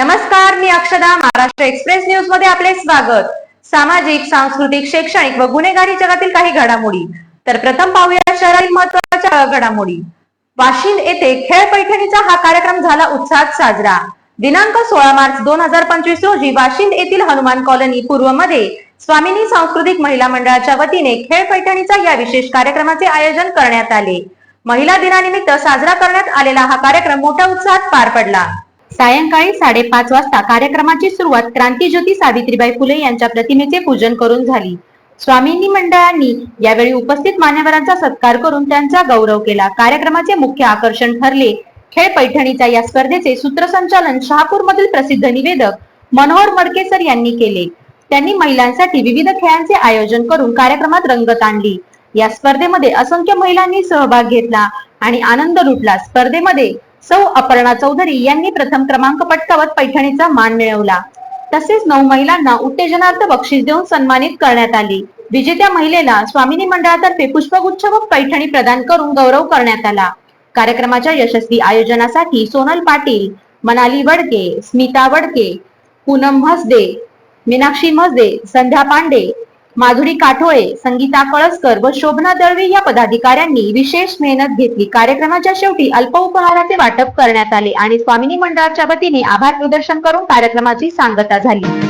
नमस्कार मी अक्षदा महाराष्ट्र एक्सप्रेस न्यूजमध्ये आपले स्वागत. सामाजिक सांस्कृतिक शैक्षणिक व गुन्हेगारी जगातील काही घडामोडी. तर प्रथम पाहूया शहरातील महत्त्वाच्या घडामोडी. वाशिंद येथे खेळ पैठणीचा हा कार्यक्रम झाला उत्साहात साजरा. दिनांक सोळा मार्च दोन हजार पंचवीस रोजी वाशिंद येथील हनुमान कॉलनी पूर्वमध्ये स्वामिनी सांस्कृतिक महिला मंडळाच्या वतीने खेळ पैठणीचा या विशेष कार्यक्रमाचे आयोजन करण्यात आले. महिला दिनानिमित्त साजरा करण्यात आलेला हा कार्यक्रम मोठ्या उत्साहात पार पडला. सायंकाळी साडेपाच वाजता कार्यक्रमाची सुरुवात क्रांतीज्योती सावित्रीबाई फुले यांच्या प्रतिमेचे पूजन करून झाली. स्वामींनी मंडळांनी यावेळी उपस्थित मान्यवरांचा सत्कार करून त्यांचा गौरव केला. कार्यक्रमाचे मुख्य आकर्षण ठरले. खेळ पैठणीच्या या स्पर्धेचे सूत्रसंचालन शहापूर मधील प्रसिद्ध निवेदक मनोहर मडकेसर यांनी केले. त्यांनी महिलांसाठी विविध खेळांचे आयोजन करून कार्यक्रमात रंगत आणली. या स्पर्धेमध्ये असंख्य महिलांनी सहभाग घेतला आणि आनंद लुटला. स्पर्धेमध्ये सौ अपर्णा चौधरी यांनी प्रथम क्रमांक पटकावत पैठणीचा मान मिळवला. तसेच नऊ महिलांना उत्तेजनार्थ बक्षीस देऊन सन्मानित करण्यात आले. विजेत्या महिलेला स्वामिनी मंडळातर्फे पुष्पगुच्छ व पैठणी प्रदान करून गौरव करण्यात आला. कार्यक्रमाच्या यशस्वी आयोजनासाठी सोनल पाटील मनाली वडके स्मिता वडके पूनम म्हसदे मीनाक्षी म्हसदे संध्या पांडे माधुरी काठोळे संगीता कळसकर व शोभना दळवे या पदाधिकाऱ्यांनी विशेष मेहनत घेतली. कार्यक्रमाच्या शेवटी अल्प उपहाराचे वाटप करण्यात आले आणि स्वामिनी मंडळाच्या वतीने आभार प्रदर्शन करून कार्यक्रमाची सांगता झाली.